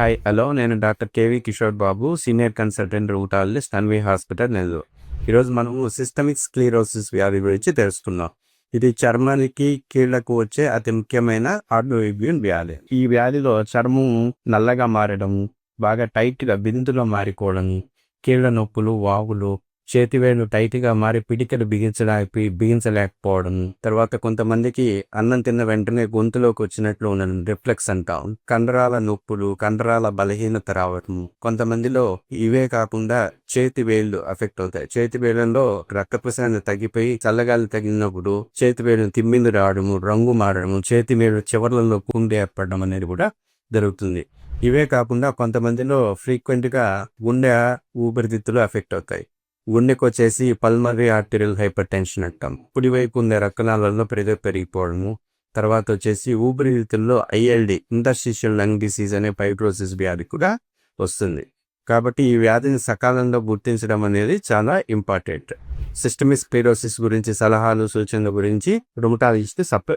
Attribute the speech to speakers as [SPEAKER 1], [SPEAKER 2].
[SPEAKER 1] Hi hello నేను doctor KV Kishore Babu senior consultant rheumatologist Anvi hospital Nellore. ఈరోజు మనము systemic sclerosis వ్యాధి గురించి తెలుసుకుందాం. ఇది చర్మానికి కీళ్ళకు వచ్చే అతి ముఖ్యమైన ఆటోఇమ్యూన్ వ్యాధి. ఈ వ్యాధిలో చర్మం నల్లగా మారడం బాగా టైట్గా బిందులో మారిపోవడం కీళ్ళ నొప్పులు వాగులు చేతివేళ్ళు టైట్గా మారి పిడికలు బిగించడానికి బిగించలేకపోవడం తర్వాత కొంతమందికి అన్నం తిన్న వెంటనే గొంతులోకి వచ్చినట్లు ఉండడం రిఫ్లెక్స్ అంటాం. కండరాల నొప్పులు కండరాల బలహీనత రావటం కొంతమందిలో ఇవే కాకుండా చేతి వేళ్ళు అఫెక్ట్ అవుతాయి. చేతి వేళ్ళలో రక్త ప్రసరణ తగ్గిపోయి చల్లగాలి తగిలినప్పుడు చేతి వేలు తిమ్మింది రావడము రంగు మారడము చేతి వేళ్ళు చివర్లలో కుండి ఏర్పడడం అనేది కూడా జరుగుతుంది. ఇవే కాకుండా కొంతమందిలో ఫ్రీక్వెంట్గా గుండె ఊపిరితిత్తులు అఫెక్ట్ అవుతాయి. గుండెకు వచ్చేసి పల్మరీ ఆర్టీరియల్ హైపర్ టెన్షన్ అంటాం కుడివైపు ఉండే రక్తనాళాల్లో ప్రెజర్ పెరిగిపోవడము తర్వాత వచ్చేసి ఊపిరితిత్తుల్లో ఐఎల్డి ఇంటర్స్టిషియల్ లంగ్ డిసీజ్ అనే ఫైబ్రోసిస్ వ్యాధి కూడా వస్తుంది. కాబట్టి ఈ వ్యాధిని సకాలంలో గుర్తించడం అనేది చాలా ఇంపార్టెంట్. సిస్టమిక్ స్పీరోసిస్ గురించి సలహాలు సూచనల గురించి రుమటాలజిస్ట్ సప్లై